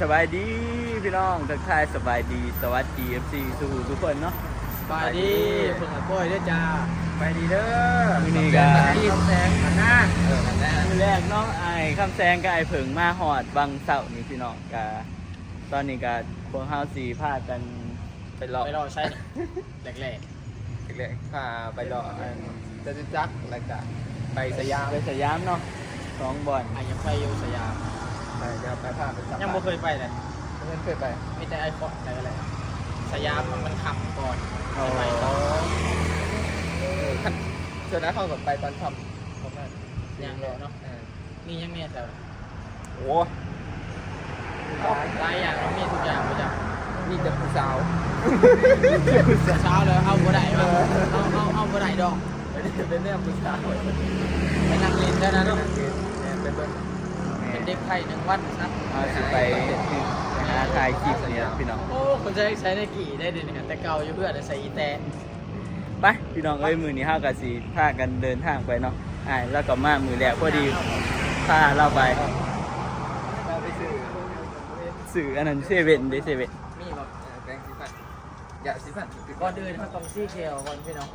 สบายดีพี่น้องทักทายสบายดีสวัสดี FC ทุกทุกคนเนาะสบายดีเพิ่งกับก้อยด้วยจ้าไปดีเด้อมื้อนี้แสก็งที่แสงหันหน้าเออหันหน้ามื้อแรกเนาะไอ้คำแซงกับไอ้เผิงมาหอดบังเสานี่พี่น้องก็ตอนนี้ก็พวกเฮาสีพากันไปรอไปรอใช่แรกเล็กๆพาไปรออันจะจะจักแล้วก็ไปสยามไปสยามเนาะสองบอลๆอะยังไปอยู่สยาม ไปเดี๋ยวไปพาไปสัมภาษณ์ยังไม่เคยไปเลยเพื่อนเคยไปมีแต่ไอคอนอะไรอะไรสยามมันขับก่อนโอ้สมัยก่อนเออขั้นเจอหน้าเข้ากับไปตอนทำประมาณยังเลยเนาะเออมียังเนี่ยแต่โอ้หลายอย่างเรามีทุกอย่างไปจ้ะมีแต่ผู้สาวเช้าเลยเอาบ่ได้ปะเอาเอาเอาบ่ได้ดอกเป็นเป็นเนี่ยผู้สาวไปนั่งเล่นได้นะเนาะเนี่ยเป็นเบิ้ง เด็กไทยหนึ่งวันนะเอาสิไปไปหาถ่ายคลิปเนี่ยพี่น้อง โอ้คนใช้ใช้ในกี่ได้ดิเนี่ยแต่เก่าอยู่เพื่อนใส่อีแตนไปพี่น้องเอ้ยมือนี้เฮาก็สิพากันเดินทางไปเนาะอ่าแล้วก็มามือแรกพอดีพาเราไปเราไปสื่ออันนั้นเซเว่นเดเซเว่นมีแบบแปรงสีฟันอย่าสีฟันก่อนเดินเขาต้องซีเคลก่อนพี่น้อง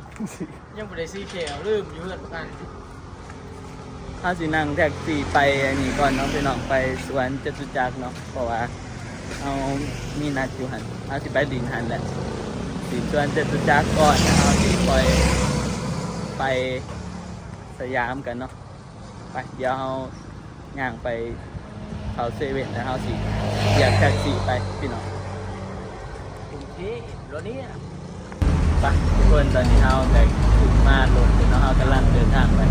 ยังไม่ได้ซีเคลลืมอยู่เพื่อนกัน เฮาสินั่งแท็กซี่ไปอันนี้ก่อนเนาะพี่น้องไปสวนจตุจักรเนาะเพราะว่าเอามีนัดอยู่หันเฮาสิไปดินหันแหละสิสวนจตุจักรก่อนนะเฮาสิปล่อยไปสยามกันเนาะไปเดี๋ยวเฮาย่างไปเขาเซเว่นแล้วเฮาสิเรียกแท็กซี่ไปพี่น้องถึงที่รถนี้ไปทุกคนตอนนี้เราได้ถึงมาลงแล้วเรากำลังเดินทางไป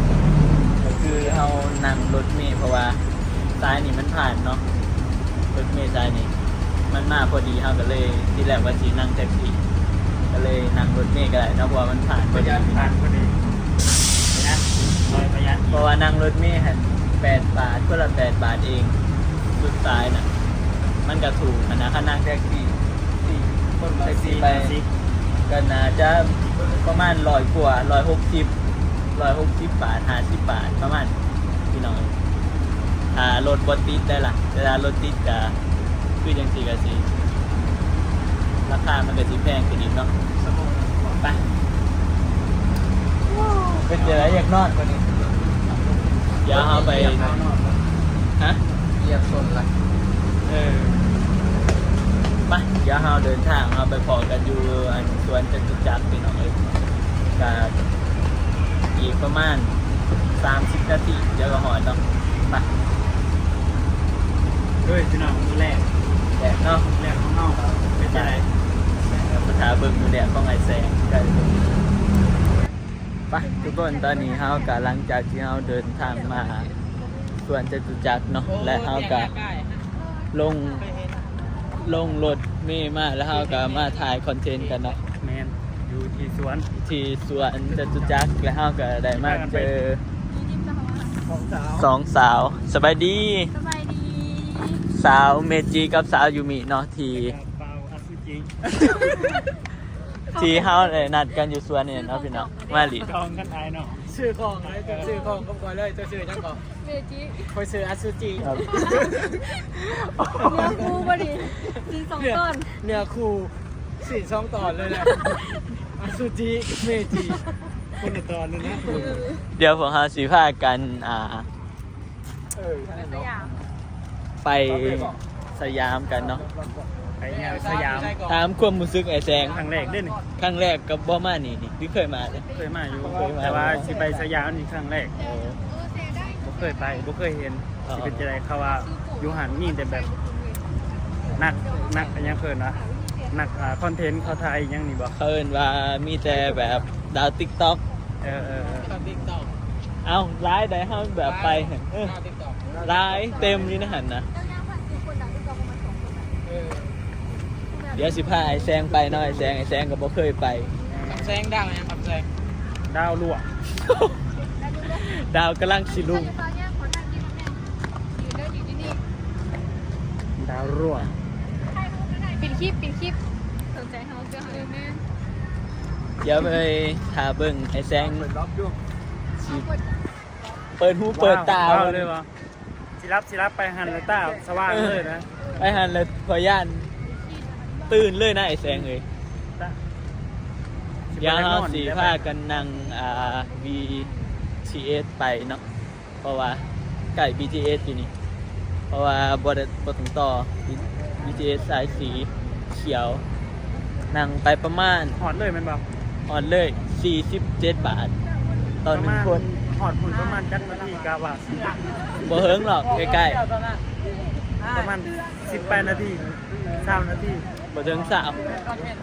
คือเรานั่งรถเมล์เพราะว่าซ้ายนี่มันผ่านเนาะรถเมล์ซ้ายนี่ มันมาพอดีเราก็เลยที่แรกว่าสีนั่งแท็กซี่ก็เลยนั่งรถเมล์ก็ได้เนาะเพราะว่ามันผ่านพอดีผ่านพอดีนะลอยประหยัดเพราะว่านั่งรถเมล์หันแปดบาทก็ละแปดบาทเองสุดซ้ายน่ะ มันก็ถูกอะนะถ้านั่งแท็กซี่สี่คนแท็กซี่ไป ก็น่าจะประมาณร้อยกว่าร้อยหกสิบ ร้อยหกสิบบาทห้าสิบบาทประมาณพี่น้องถ้ารถบนติดได้ล่ะเวลารถติดก็คือจังสี่ก็สิราคามันก็สิแพงขึ้นอีกเนาะไปเป็นเจออะไรอยากนอนกว่านี้เดี๋ยวเอาไปฮะเหยียบชนละเออไปเดี๋ยวเราเดินทางเราไปพอกันอยู่อันสวนจตุจักรพี่น้องเอ้ยก็ อีกประมาณ 30 นาทีเดี๋ยวก็หอดเนาะไปเฮ้ยพี่น้องมือแรกแดดเนาะแรกของเฮาเป็นยังไงสถาเบิ่งมือแดดของไอ้แสงกันไปทุกคนตอนนี้เราก็หลังจากที่เราเดินทางมาสวนจตุจักรเนาะและเราก็ลงลงรถเมีมาแล้วเราก็มาถ่ายคอนเทนต์กันเนาะแมนอยู่ ที่สวนที่สวนจตุจักรแล้วเราก็ได้มาเจอของสาวสองสาวสบายดี สบายดี สาวเมจิกับสาวยูมิเนาะที่เปล่าอสุจิที่เฮาได้นัดกันอยู่สวนนี่เนาะพี่น้องมาหลีทองกันไอเนาะชื่อของอะไรชื่อของก็ก่อนเลยจะชื่อจังก่อนเมจิคอยชื่ออสุจิครับเนื้อคู่พอดีกินสองต้นเนื้อคู่สี่สองตอนเลยแหละ อสุจิเมจิคนละตอนเลยนะเดี๋ยวพวกเฮาสิพากันอ่า เออสยามไปสยามกันเนาะไปสยามถามความรู้สึกไอ้แสงครั้งแรกเด้นครั้งแรกกับบ่มานี่นี่ที่เคยมาเลยเคยมาอยู่เคยมาแต่ว่าสิไปสยามนี่ครั้งแรกโอ้บ่เคยไปบ่เคยเห็นสิเป็นจะได้เขาว่าอยู่หันมีแต่แบบนักนักอันยังเพิ่นนะ นักอ่าคอนเทนต์เขาถ่ายอหยังนี่บ่เขาเอิ้นว่ามีแต่แบบดาว TikTok เออเออเออติ๊กต็อกเอ้าไลฟ์ได้เฮาแบบไปเห็นเออติ๊กต็อกไลฟ์เต็มนี่นะหั่นนะเจ้าย่างผ่านคือคนดังที่เราประมาณสองคนนะเออเดี๋ยวสิพาไอ้แซงไปเนาะไอ้แซงไอ้แซงก็บ่เคยไปคำแซงดังยังคำแซงดาวลวกดาวกำลังสิลุงตอนนี้คนนั่งกินน้ำแม่ยืนได้อยู่ที่นี่ดาวรั่ว ปิดคลิปปิดคลิปสนใจเขาเสื้อเขาเลยแม่เดี๋ยวไปหาเบิ่งไอ้แซงเปิดล็อกอยู่สิเขากดเปิดหูเปิดตาว้วเลยวะสิรับสิรับไปหันแล้วตาสว่างเลยนะเไปหันเลยพอย่านตื่นเลยนะไอ้แสงเอ้ยเดี๋ยวเราสีผ้ากันนั่งอ่า BTS ไปเนาะเพราะว่าไก่ BTS อยู่นี่ เพราะว่าบไดบถึงต่อ BTS สายสีเขียวนั่งไปประมาณหอดเลยแมันบอกออนเลย 47 บาทตอนหนึ่งคนหอดหุ่นประมาณจักนาทีกาวาบ่เฮิงหรอกใกล้ประมาณ18นาที3นาทีๆบ่ถึงสาว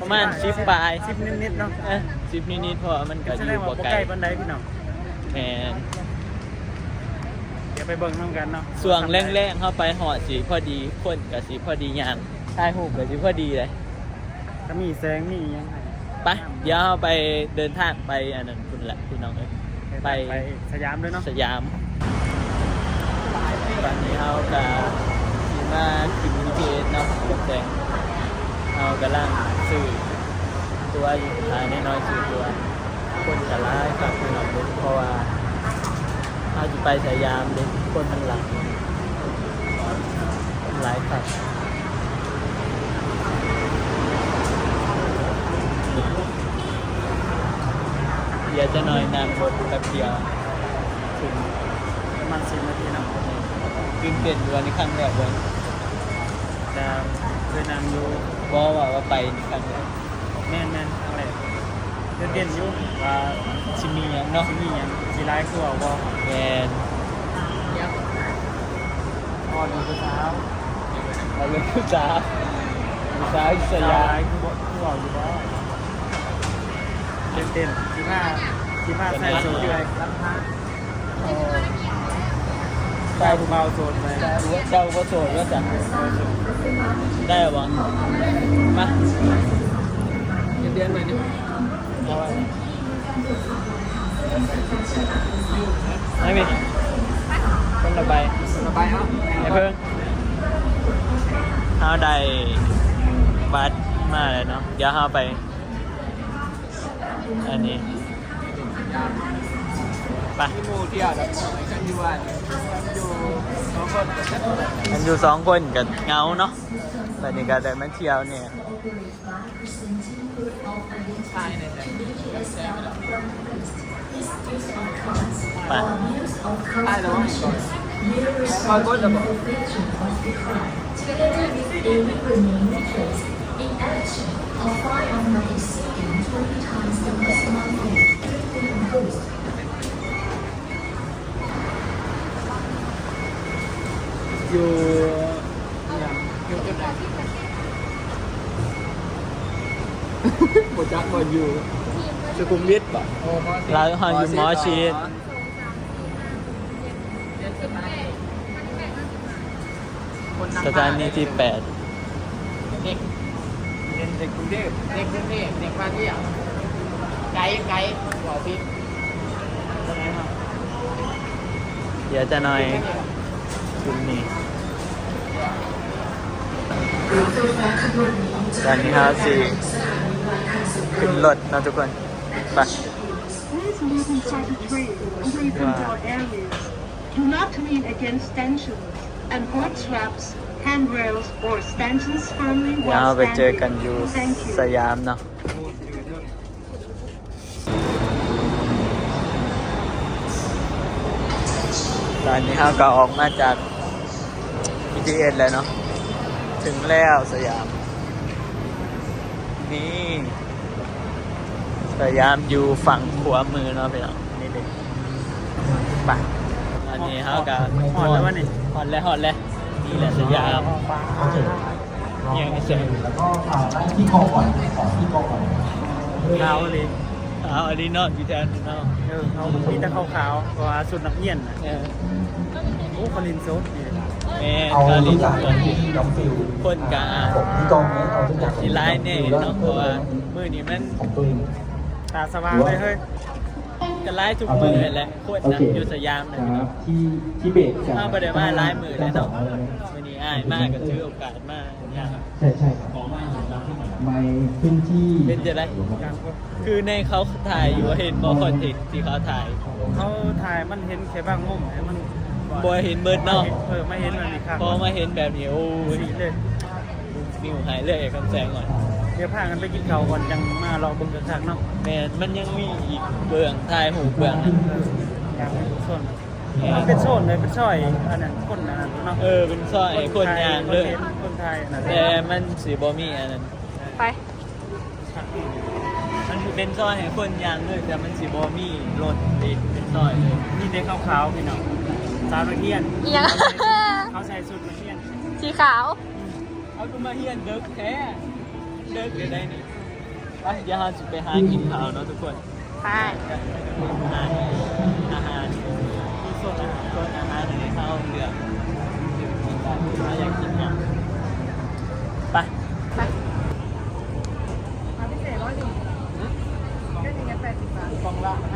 ประมาณ10ปลาย10นิดๆเนาะเอ้ย10นิดๆเพราะว่ามันก็แสอดยู่งว่าบ่บ่ไกลไกลปานใดพี่น้อง แม่นเดี๋ยว ไปเบิ่งนํกันเนาะส่วงแรงๆเข้าไปหอดสีพอดีคนกับสีพอดียางถ่ายรูปกับสีพอดีเลยก็มีแสงมีหยังให้ไปเดี๋ยวเราไปเดินทางไปอันนั้นคุณแหละพี่น้องเอ้ย ไป ไปสยามด้วยเนาะสยามตอนนี้เรากับทีมาขึ้น BTS เนาะกับแดงเรากำลังสื่อตัวอยู่ขายน้อยๆสื่อตัว คนจะร้ายครับพี่น้องเอ้ยเพราะว่า เราจะไปสยามเด็กคนมันหลังคนหลายครับเดี๋ยวจะหน่อยนานบทแป๊บเดียวถึงประมาณ10นาทีเนาะตื่นเต้นอยู่วันนี้ครั้งแรกเลยจะเคยนั่งอยู่บอกว่าว่าไปนี่ครั้งแรกแม่นๆอะไร เด่นๆอยู่ว่าชิมีหยังเนาะสิมีหยังสิหลายคือว่าบ่แมนพอดูสาวเราเรื่องผู้สาวผู้สาวอิสสยายามคือบ่คือว่าอยู่บ่เต้นๆสิมาสิมาใส่สูทอยู่ไอ้ใส่ผู้เบาโสดไปเจ้าก็โสดก็จัได้หรอวะมาเงินเดือนหน่อยนึงเอา ไว้ไม่มีคนละใบสบายเอาไอ้เพิ่งเอาได้บัตรมาเลยเนาะเดี๋ยวเอาไป อันนี้ไปที่หมูเที่ยวแบบกันอยู่วันอยู่สองคนกับฉันมันอยู่สองคนกับเงาเนาะตอนนี้ก็ได้มาเที่ยวเนี่ย ชายในใจแซงไปแล้วไปได้แล้วก่อนก่อนก็จะบอกอยู่อยู่จุดไหนบ จักบอยู่ สุขุมวิทป่ะโอ้มอเราหออยู่หมอชีสสถานีที่แปดเด็กเด็กกรุงเทพเด็กกรุงเทพเด็กมาเที่ยวไกด์ไกด์บอกพี่เดี๋ยวจะหน่อยถึงนี่ตอนนี้ครับสิ ขึ้นรถเนาะทุกคนไป Please move in certain trees away from Wow. door areas. Do not lean against stanchions and hold straps, handrails, or stanchions firmly เดี๋ยวเรา while ไปเจอกัน standing. อยู่ Thank ส you. ยามเนาะตอนนี้เราก็ออกมาจาก BTS แล้วเนาะ ถึงแล้วสยาม นี่สยามอยู่ฝั่งขวามือเนาะพี่น้องนี่เด็กไปอันนี้เขาก็หอดแล้ววะนี่ฮอดแล้วฮอดแล้วนี่แหละสยามยังไม่เสร็จขาวเลยเอาอันนี้เนอกอยู่แทนเนาะเออเขามีแต่ขาวๆเพราะว่าสุดนักเรียนน่ะเออโอ้คอลินโซดนี่ แม่เอากาทุลิกนอย่างคนที่น้องฟิลคนกาผมที่กองนี้เอาทุกอย่างสีไลน์เนี่ยเนาะเพราะว่ามือนี้มันของตัวเองตาสว่างเลยเฮ้ยจะไลน์ทุกมือแหละโคตรนะอยู่สยามนะพี่คน้รัอบงที่ที่เบรกจะเอาไปได้มาหลายมือเลยเนาะวันนี้อ้ายมากก็ถือโอกาสมากเนี่ยครับใช่ใช่ครับไม่ขึ้นที่เป็นจะได้คือในเขาถ่ายอยู่ว่าเห็นบอคอนเทนต์ที่เขาถ่าย เขาถ่ายมันเห็นแค่บางมุมให้มัน บอยเห็นเบิร์ดเนาะเออไม่เห็นมันนี่ครับพอมาเห็นแบบนี้โอ้ยสีเลยนิวหายเลยคำแสงก่อนเดี๋ยวพากันไปกินข้าวก่อนจังมาเราเบิ่งกันคักเนาะแมนมันยังมีอีกเบื้องทายหูเบื้องนั้นอยากไปดูโซนมันเป็นโซนเลยเป็นซอยอันนั้นคนอันนั้นเนาะเออเป็นซอยคนยางเลยคนไทยอันนั้นแต่มันสีบอมีอันนั้นไปมันเป็นซอยให้คนยางเลยแต่มันสีบอมีรถติดเป็นซอยเลยนี่เด็กขาวๆพี่น้อง สาวนักเรียนอิหยังเขาใส่ชุดนักเรียน สีขาว เอากูมาเฮียนเดิกแท้เดิกเดี๋ยวได้นี่ไปเดี๋ยวเราจะไปหากินข้าวเนาะทุกคนไปอาหารอาหารที่โซนอาหารโซนอาหารในข้าวเรือกินได้ถ้าอยากกินเนี่ยไป ไป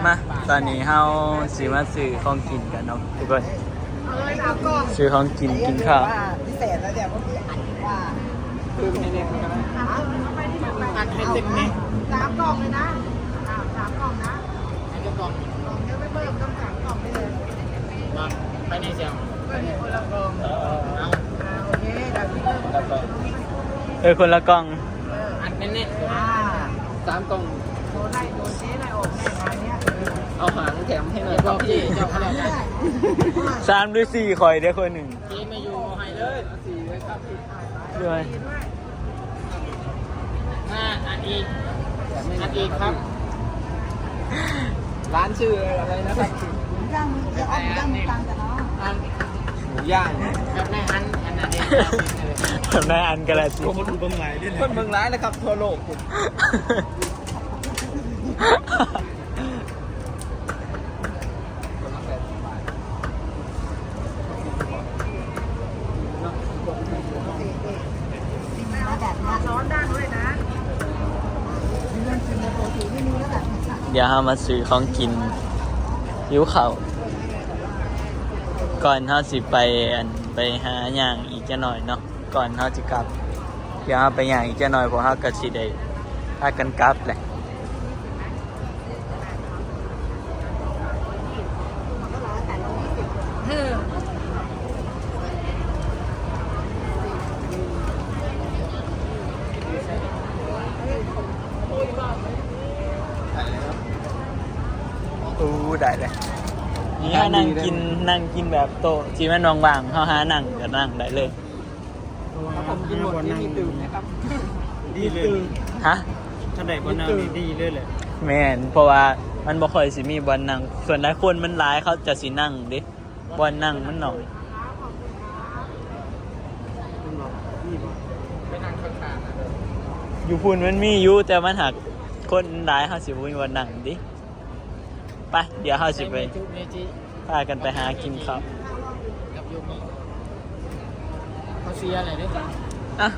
มาตอนนี้เฮาสิมาซื้อของกินกันเนาะทุกคนซื้อของกินกินข้าวพิเศษแล้วเดี๋ยวพี่อัดว่าคือในเน็ตอัดให้เต็มนี่สามกล่องเลยนะสามกล่องนะให้กล่องกล่องเดียวไม่เพิ่มต้องสามกล่องไปเลยมาไปในเสียงไปในคนละกล่องเอาโอเคเดี๋ยวพี่เพิ่มแล้วก็เออคนละกล่องอัดเน้นๆอ่าสามกล่องโดนไล่โดนเจ๊ไล่ออกแน่ มให้หน่อยเจ้าพี่เจ้าอะไรนะสามหรือสี่คอยได้คนหนึ่งเจ๊ไม่อยู่ให้เลยสี่เลยครับพี่ด้วยห้าอันอีกอันอีกครับ ร้านชื่ออะไรนะครับย่างมือจะอ้อมย่างมือตังแต่เนาะอันหมูย่างแบบในอันอันนั้นเองทำได้อันกันละสิคนเบิ่งหลายเด้คนเมืองร้ายนะครับทั่วโลก ดี๋ยวเรามาซื้อของกินหิวเขาวก่อนเราสิไปอันไปหาอย่างอีกจะหน่อยเนาะก่อนเราจะกลับเดี๋ยวเราไปอย่างอีกจะหน่อยเพราะเราก็สิได้พากันกลับแหละ อู้ได้เลย นี่ถ้านั่งกินนั่งกินแบบโต๊ะที่มันวางๆเขาหานั่งก็นั่งได้เลยผมกินหมดที่มีตื่นนะครับดีเลยฮะถ้าได้บ่นางนี่ดีเลยแหละแม่นเพราะว่ามันบ่ค่อยสิมีบอลนั่ง ส่วนหลายคนมันหลายเขาจะสินั่งเดิบอลนั่งมันหน่อยไปนั่งข้างๆนะอยู่พูนมันมีอยู่แต่มันหักคนหลายเขาสิบ่มีบอลนั่งดิไปเดี๋ยวเขาสิไปจุเมจิ พากันไปหากินข้าวกับยูมิเขาเสียอะไรด้วยอะ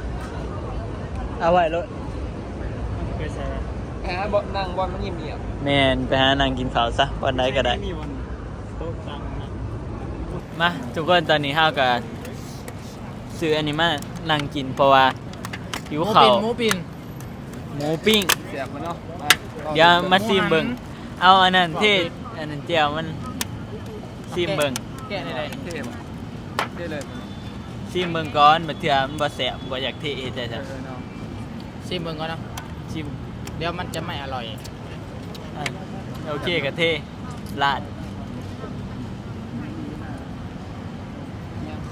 เอาไว้รถเคยใช้แพ้บอลนั่งบอลมันเงียบแม่นไปหานั่งกินข้าวซะวันใดก็ได้ มีวันโต๊ะกลางนะมาทุกคนตอนนี้เฮาก็ซื้ออันนี้มานั่งกินเพราะว่าหิวข้าวหมูปินหมูปิ้งๆเสียบมันเนาะมาเดี๋ยวมาซีมเบิงเอาอันนั้นเทศอันนั้นเจียวมัน ซีมเบิงแกะในใดเท่มเท่เลยซีมเบิงก่อนบัดเทื่อมันบ่แซ่บบ่อยากเทเฮ็ดได้เอจ้ะอเนาะซิมเบิ่งก่อนเนาะชิมเดี๋ยวมันจะไม่อร่อยอะโอเคก็เทลาด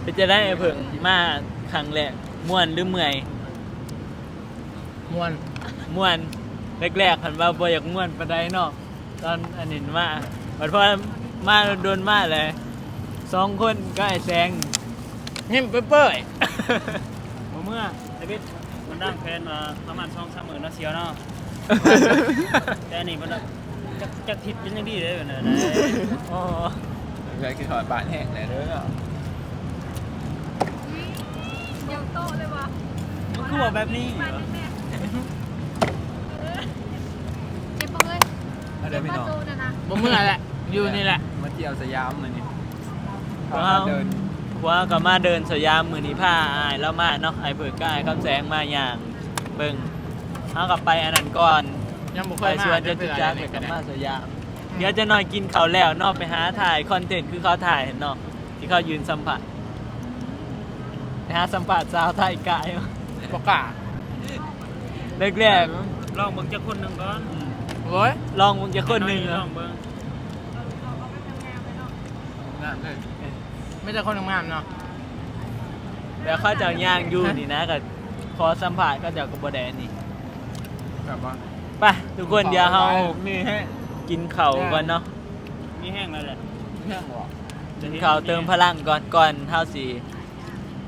เป็นจะได้ไอ้เพิ่งมาครั้งแรกม่วนหรือเมื่อย มวนม่วนแรกๆคันว่าบ่อยากม่วนปานใดเนาะตอนอันนี้มาบัดพอ มาโดนมาเลยสองคนก็ไอ้แซงเฮ้ยเปื่อยบ่เมื่อเดวิดมันดังแพนมาประมาณ2-3หมื่นเนาะเสียวเนาะแต่อันนี่มันจักจักทิศเป็นยังดีเลยแบบนั้นนะอ๋อเคยกินหอยบาดแห้งเลยเด้อยังโตเลยวะมันคือว่าแบบนี้เหรอเจ็บปะเลยเอาเดินพี่น้องประตูนะนะๆบ่เมื่อแหละอยู่นี่แหละมาเที่ยวสยามเลยนี่ว้าว เดินว่าก็มาเดินสยามมือนี้ผ้าอายแล้วมาเนาะไอ้เบิกก็อายคำแสงมาอย่างเบิ่งเอากลับไปอันนั้นก่อนยังบ่เคไปยมาชวนจะจุจักไปกับมาสยาม เดี๋ยวจะหน่อยกินเขาวแล้วเนอกไปหาถ่ายคอนเทนต์คือเขาถ่ายเห็นเนาะที่เขายืนสัมผัสไปหาสัมผัสสาวไทยกายบอกกล้าแรกลองเบิ่งจักคนหนึงก่อนโอ้ยๆลองมึงจะคนหนึ่งลเหรอองเบิ่ง ไม่ใช่คนทำงานเนาะแล้วเข้าเจ้าย่างอยู่นี่นะกับขอสัมผัสเข้าเจ้ากับบแดนนี่แบบว่าไปทุกคนเดี๋ยวเฮามีให้กินเข่าวก่อนเนาะมีแห้งแล้วแหละเรื่องหรอกินข้าวเติมพลังก่อนก่อนเท่าสี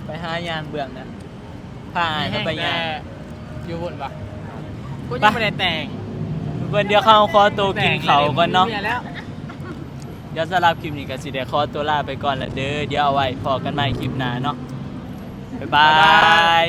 ไปหายางเบื้องนะพาอายเขาไปยาง อยู่บนปะกูยังไม่ได้แต่งทุกคนเดี๋ยวเข้าคอตัวกินเขาวก่อนเนาะ มียแล้ว เดี๋ยวสำหรับคลิปนี้ก็สิเดี๋ยวขอตัวลาไปก่อนละเด้อเดี๋ยวเอาไว้พอกันใหม่คลิปหน้าเนาะบ๊ายบาย